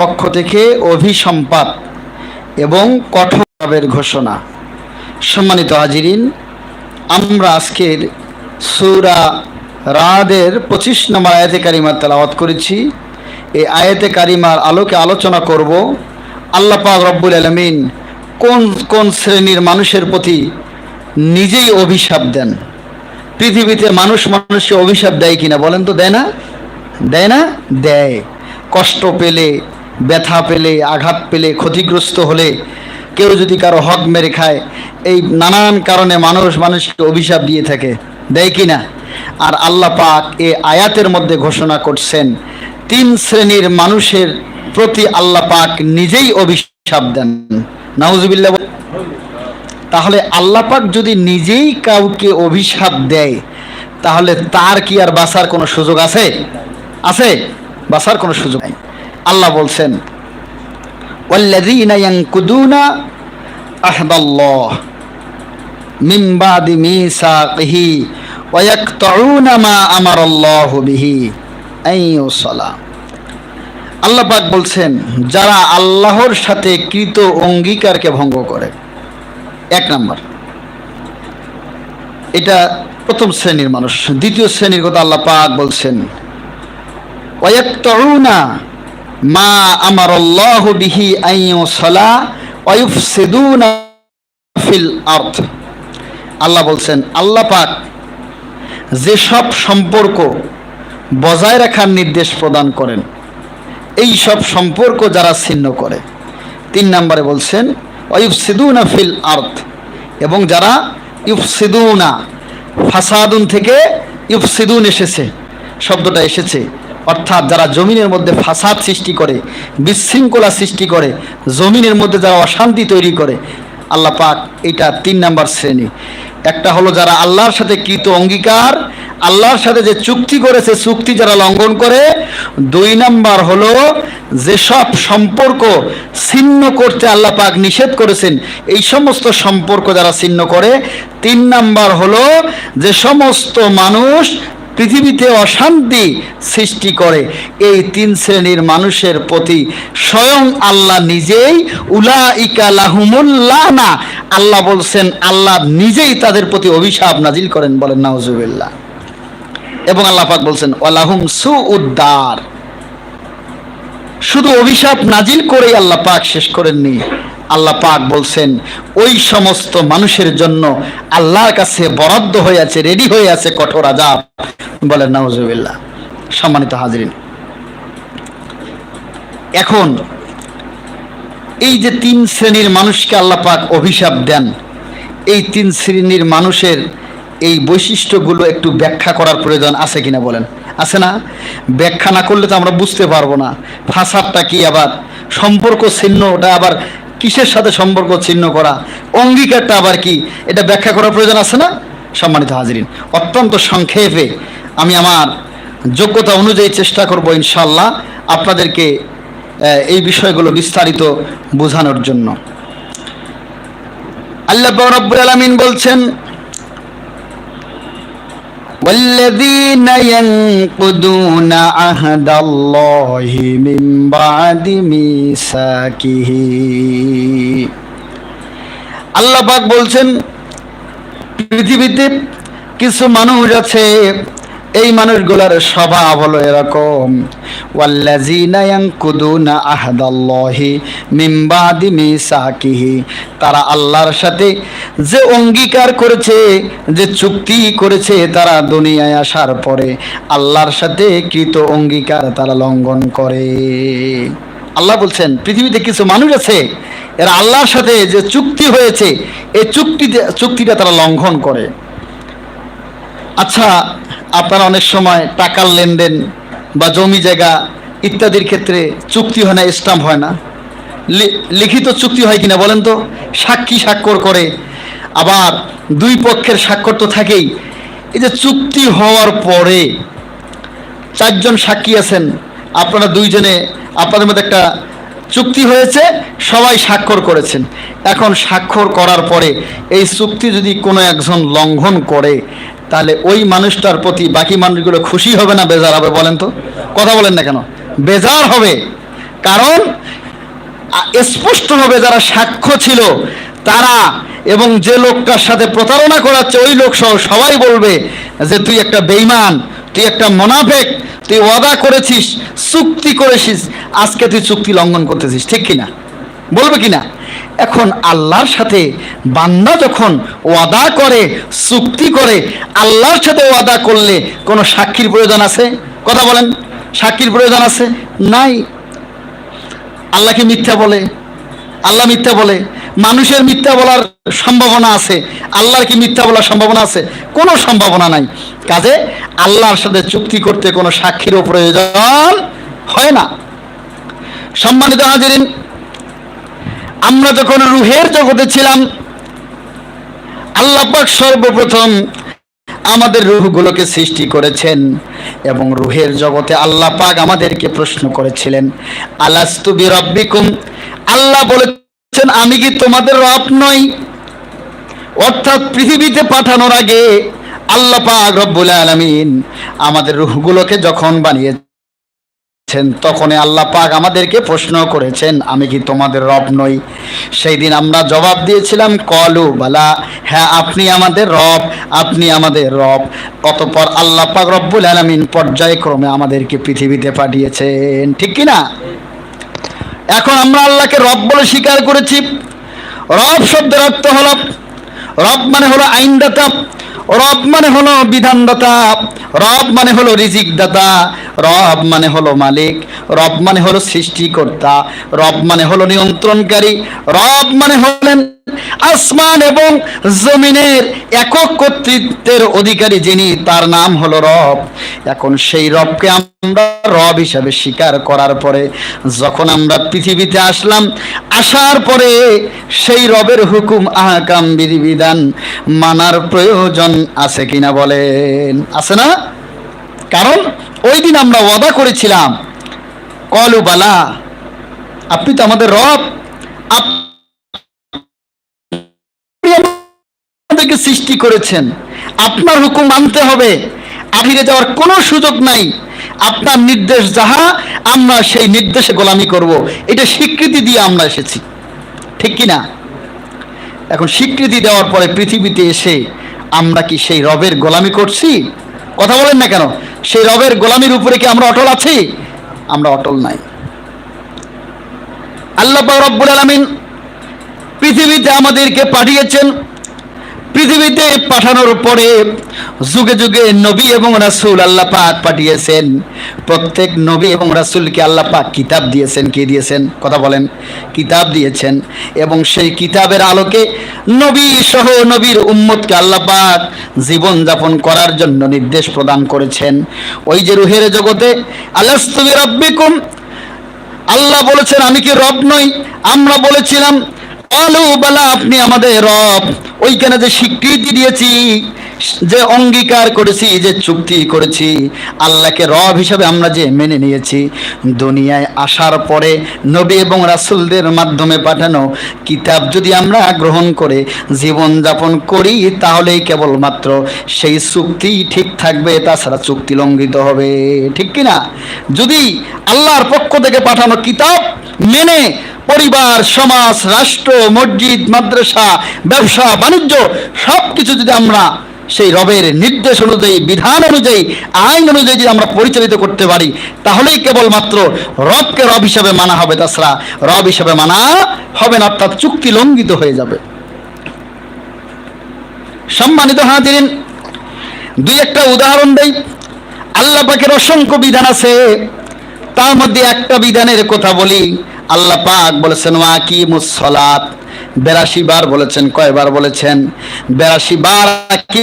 পক্ষ থেকে অভিসম্পাত এবং কঠোরের ঘোষণা। সম্মানিত হাজিরিন, আমরা আজকের সুরা রাদের পঁচিশ নম্বর আয়াতে কারিমার তেলাওয়াত করেছি। এই আয়াতে কারিমার আলোকে আলোচনা করব আল্লাহ পাক রব্বুল আলমিন কোন কোন শ্রেণির মানুষের প্রতি নিজেই অভিশাপ দেন? পৃথিবীতে মানুষ মানুষকে অভিশাপ দেয় কিনা বলেন তো দেয় না? দেয় না? দেয়। কষ্ট পেলে ব্যথা পেলে, আঘাত পেলে, ক্ষতিগ্রস্ত হলে কেউ যদি কারও হক মেরে খায়, এই নানান কারণে মানুষ মানুষকে অভিশাপ দিয়ে থাকে। দেয় কি না? আর আল্লাহ পাক এ আয়াতের মধ্যে ঘোষণা করছেন, তিন শ্রেণির মানুষের প্রতি আল্লাহ পাক নিজেই অভিশাপ দেন। নাউজুবিল্লাহ তাহলে আল্লাহ পাক যদি নিজেই কাউকে অভিশাপ দেয়, তাহলে তার কি আর বাঁচার কোনো সুযোগ আছে? আছে? বাঁচার কোনো সুযোগ নেই। আল্লাহ বলছেন আল্লাপাক বলছেন, যারা আল্লাহর সাথে কৃত অঙ্গীকারকে ভঙ্গ করে। এক নম্বর। এটা প্রথম শ্রেণির মানুষ। দ্বিতীয় শ্রেণির কথা আল্লাহ পাক বলছেন মা আমার আল্লাহ বিহি ওয়ুফসিদুনা ফিল আর্থ আল্লাহ বলছেন, আল্লাহ পাক যেসব সম্পর্ক বজায় রাখার নির্দেশ প্রদান করেন, এই সব সম্পর্ক যারা ছিন্ন করে, তিন নম্বরে বলছেন ওয়ুফসিদুনা ফিল আর্থ এবং যারা ইউফসিদুনা ফাসাদুন থেকে ইউফসিদুন এসেছে, শব্দটা এসেছে অর্থাৎ যারা জমিনের মধ্যে ফাসাদ সৃষ্টি করে, বিশৃঙ্খলা সৃষ্টি করে, জমিনের মধ্যে যারা অশান্তি তৈরি করে, আল্লাহ পাক এটা তিন নাম্বার শ্রেণি। একটা হলো যারা আল্লাহর সাথে কৃত অঙ্গীকার, আল্লাহর সাথে যে চুক্তি করেছে চুক্তি যারা লঙ্ঘন করে। দুই নাম্বার হলো যেসব সম্পর্ক ছিন্ন করতে আল্লাহ পাক নিষেধ করেছেন, এই সমস্ত সম্পর্ক যারা ছিন্ন করে। তিন নাম্বার হলো যে সমস্ত মানুষ পৃথিবীতে অশান্তি সৃষ্টি করে। এই তিন শ্রেণির মানুষের প্রতি স্বয়ং আল্লাহ নিজেই উলা ইকা লাহুমুল্লাহ না আল্লাহ বলছেন, আল্লাহ নিজেই তাদের প্রতি অভিশাপ নাজিল করেন বলেন, নাউজুবিল্লাহ। এবং আল্লাহ পাক বলছেন, ওয়ালাহুম সু উদ্দার শুধু অভিশাপ নাজিল করেই আল্লাহ পাক শেষ করেননি। আল্লাহ পাক বলছেন, ওই সমস্ত মানুষের জন্য আল্লাহর কাছে বরাদ্দ হয়ে আছে রেডি হয়ে আছে কঠোর আজাব বলেন, নাউজুবিল্লাহ। সম্মানিত হাজরিন, এখন এই যে তিন শ্রেণির মানুষকে আল্লাহ পাক অভিশাপ দেন, এই তিন শ্রেণির মানুষের এই বৈশিষ্ট্যগুলো একটু ব্যাখ্যা করার প্রয়োজন আছে কিনা বলেন? আছে না? ব্যাখ্যা না করলে তো আমরা বুঝতে পারব না। ফাসাদটা কি আবার? সম্পর্ক ছিন্ন ওটা আবার কিসের সাথে সম্পর্ক ছিন্ন করা? অঙ্গীকারটা আবার কি? এটা ব্যাখ্যা করার প্রয়োজন আছে না? সম্মানিত হাজিরিন, অত্যন্ত সংক্ষেপে আমি আমার যোগ্যতা অনুযায়ী চেষ্টা করব ইনশাল্লাহ আপনাদেরকে এই বিষয়গুলো বিস্তারিত বোঝানোর জন্য। আল্লাহ রব্বুল আলামিন বলছেন والذين ينقضون عهد الله من بعد ميثاقه আল্লাহ পাক বলছেন পৃথিবীতে কিছু মানুষ আছে এই মানুষগুলার স্বভাব হলো এরকম। তারা আল্লাহর সাথে যে অঙ্গীকার করেছে, যে চুক্তি করেছে, তারা দুনিয়ায় আসার পরে আল্লাহর সাথে কৃত অঙ্গীকার তারা লঙ্ঘন করে। আল্লাহ বলছেন, পৃথিবীতে কিছু মানুষ আছে, এরা আল্লাহর সাথে যে চুক্তি হয়েছে, এই চুক্তিতে চুক্তিটা তারা লঙ্ঘন করে। আচ্ছা আপনারা অনেক সময় টাকার লেনদেন বা জমি জায়গা ইত্যাদির ক্ষেত্রে চুক্তি হয় না, স্টাম্প হয় না। লিখিত চুক্তি হয় কিনা বলেন তো? সাক্ষী স্বাক্ষর করে। আবার দুই পক্ষের স্বাক্ষর তো থাকেই। এই যে চুক্তি হওয়ার পরে চারজন সাক্ষী আছেন, আপনারা দুইজনে আপনাদের মধ্যে একটা চুক্তি হয়েছে, সবাই স্বাক্ষর করেছেন। এখন স্বাক্ষর করার পরে এই চুক্তি যদি কোনো একজন লঙ্ঘন করে তাহলে ওই মানুষটার প্রতি বাকি মানুষগুলো খুশি হবে না বেজার হবে বলেন তো? কথা বলেন না কেন? বেজার হবে। কারণ স্পষ্টভাবে যারা সাক্ষ্য ছিল, তারা এবং যে লোকটার সাথে প্রতারণা করাচ্ছে, ওই লোক সহ সবাই বলবে যে, তুই একটা বেইমান তুই একটা মোনাফেক, তুই ওয়াদা করেছিস, চুক্তি করেছিস, আজকে তুই চুক্তি লঙ্ঘন করতেছিস। ঠিক কিনা? বলবে কিনা? এখন আল্লাহর সাথে বান্দা যখন ওয়াদা করে, চুক্তি করে, আল্লাহর সাথে ওয়াদা করলে কোনো সাক্ষীর প্রয়োজন আছে? কথা বলেন, সাক্ষীর প্রয়োজন আছে? নাই। আল্লাহকে মিথ্যা বলে। আল্লাহ মিথ্যা বলে। মানুষের মিথ্যা বলার সম্ভাবনা আছে। আল্লাহর কি মিথ্যা বলার সম্ভাবনা আছে? কোনো সম্ভাবনা নাই। কাজে আল্লাহর সাথে চুক্তি করতে কোনো সাক্ষীরও প্রয়োজন হয় না। সম্মানিত হাজিরিন আমরা যখন রুহের জগতে ছিলাম, আল্লাহ পাক সর্বপ্রথম আমাদের রুহগুলোকে সৃষ্টি করেছেন এবং রুহের জগতে আল্লাহ পাক আমাদেরকে প্রশ্ন করেছিলেন, আলাস্তু বিরব্বিকুম? আল্লাহ বলেছেন, আমি কি তোমাদের রব নই? অর্থাৎ পৃথিবীতে পাঠানোর আগে আল্লাহ পাক রব্বুল আলামিন আমাদের রুহগুলোকে যখন বানিয়েছেন তখনই আল্লাহ পাক আমাদেরকে প্রশ্ন করেছেন, আমি কি তোমাদের রব নই? সেই দিন আমরা জবাব দিয়েছিলাম, কলু, বালা হ্যাঁ আপনি আমাদের রব, আপনি আমাদের রব। অতপর আল্লাহ পাক রব্বুল আলামিন পর্যায়ক্রমে আমাদেরকে পৃথিবীতে পাঠিয়েছেন। ঠিক কি না? এখন আমরা আল্লাহকে রব বলে স্বীকার করেছি। রব শব্দের অর্থ হলো, রব মানে হলো আইনদাতা রব মানে হলো বিধানদাতা, রব মানে হলো রিজিক দাতা রব মানে হলো মালিক, রব মানে হলো সৃষ্টিকর্তা, রব মানে হলো নিয়ন্ত্রণকারী, রব মানে হলেন আসমান এবং জমিনের একক কর্তৃত্বের অধিকারী যিনি, তার নাম হলো রব। এখন সেই রবকে আমরা রব হিসাবে স্বীকার করার পরে যখন আমরা পৃথিবীতে আসলাম, আসার পরে সেই রবের হুকুম, আহকাম, বিধিবিধান মানার প্রয়োজন আছে কিনা বলেন। আছে না? কারণ ওই দিন আমরা ওয়াদা করেছিলাম, কলু বালা, আপনি তো আমাদের রব আপ- সৃষ্টি করেছেন। আপনার হুকুম মানতে হবে। আখিরে যাওয়ার কোনো সুযোগ নাই। আপনার নির্দেশ যাহা, আমরা সেই নির্দেশে গোলামি করব। এটা স্বীকৃতি দিয়ে আমরা এসেছি। ঠিক কি না? এখন স্বীকৃতি দেওয়ার পরে পৃথিবীতে এসে আমরা কি সেই রবের গোলামি করছি? কথা বলেন না কেন? সেই রবের গোলামির উপরে কি আমরা অটল আছি? আমরা অটল নাই। আল্লাহ রব্বুল আলামিন পৃথিবীতে আমাদেরকে পাঠিয়েছেন পৃথিবীতে পাঠানোর পরে যুগে যুগে নবী এবং রাসূল আল্লাহ পাক পাঠিয়েছেন। প্রত্যেক নবী এবং রাসূলকে আল্লাহ পাক কিতাব দিয়েছেন। কে দিয়েছেন? কথা বলেন। কিতাব দিয়েছেন। এবং সেই কিতাবের আলোকে নবী সহ নবীর উম্মতকে আল্লাহ পাক জীবন যাপন করার জন্য নির্দেশ প্রদান করেছেন। ওই যে রুহের জগতে, আলাস্তু বিরাব্বিকুম? আল্লাহ বলেছেন, আমি কি রব নই? আমরা বলেছিলাম বালা আপনি আমাদের রব। ওইখানে যে স্বীকৃতি দিয়েছি, যে অঙ্গীকার করেছি, যে চুক্তি করেছি, আল্লাহকে রব হিসাবে আমরা যে মেনে নিয়েছি, দুনিয়ায় আসার পরে নবী এবং রাসূলদের মাধ্যমে পাঠানো কিতাব যদি আমরা গ্রহণ করে, জীবন যাপন করি, তাহলেই কেবলমাত্র সেই চুক্তি ঠিক থাকবে, তাছাড়া চুক্তি লঙ্ঘিত হবে। ঠিক কি না যদি আল্লাহর পক্ষ থেকে পাঠানো কিতাব মেনে পরিবার, সমাজ, রাষ্ট্র, মসজিদ, মাদ্রাসা, ব্যবসা, বাণিজ্য সব কিছু যদি আমরা সেই রবের নির্দেশ অনুযায়ী, বিধান অনুযায়ী, আইন অনুযায়ী যদি আমরা পরিচালিত করতে পারি, তাহলেই কেবলমাত্র রবকে রব হিসাবে মানা হবে, তাছাড়া রব হিসাবে মানা হবে না, অর্থাৎ চুক্তি লঙ্ঘিত হয়ে যাবে। সম্মানিত হাজিরিন, দুই একটা উদাহরণ দেই। আল্লাহ পাকের অসংখ্য বিধান আছে, তার মধ্যে একটা বিধানের কথা বলি। আল্লাহ পাক বলেছেন ওয়াকি মুসলাত বেরাশি বার বলেছেন, কয়বার বলেছেন? বেরাশি বার কি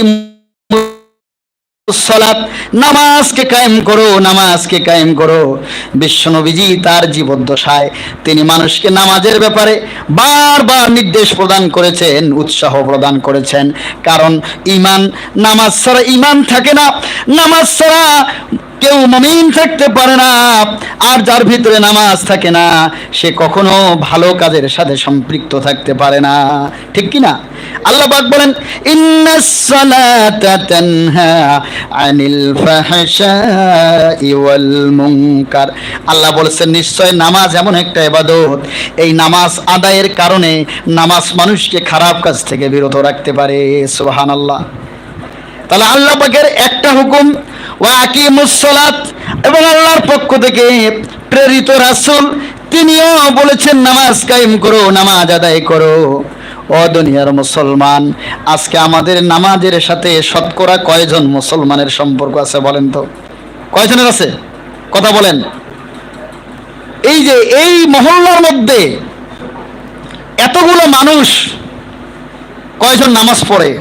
সলাত। নামাজকে কায়েম করো, নামাজকে কায়েম করো। বিশ্বনবীজি তার জীবদ্দশায় তিনি মানুষকে নামাজের ব্যাপারে বারবার নির্দেশ প্রদান করেছেন, উৎসাহ প্রদান করেছেন। কারণ ইমান, নামাজ ছাড়া ইমান থাকে না। নামাজ ছাড়া কেউ মমিন থাকতে পারে না, আর যার ভিতরে নামাজ থাকে না, সে কখনো ভালো কাজের সাথে সম্পৃক্ত থাকতে পারে না। ঠিক কি না আল্লাহ পাক বলেন আনিল মুনকার। আল্লাহ বলেছেন, নিশ্চয় নামাজ এমন একটা ইবাদত। এই নামাজ আদায়ের কারণে নামাজ মানুষকে খারাপ কাজ থেকে বিরত রাখতে পারে। সুবহানাল্লাহ। তাহলে আল্লাহ পাকের একটা হুকুম ওয়া আকিমুসসালাত এবং আল্লাহর পক্ষ থেকে প্রেরিত রাসূল, তিনিও বলেছেন, নামাজ কায়েম করো, নামাজ আদায় করো। ও দুনিয়ার মুসলমান, আজকে আমাদের নামাজের সাথে শতকরা কয়জন মুসলমানের সম্পর্ক আছে বলেন তো? কয়জনের আছে? কথা বলেন। এই যে, এই মহল্লার মধ্যে এতগুলো মানুষ কয়জন নামাজ পড়ে?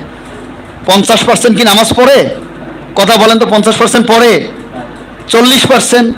পঞ্চাশ পার্সেন্ট কি নামাজ পড়ে? কথা বলেন তো পঞ্চাশ পার্সেন্ট পরে চল্লিশ পার্সেন্ট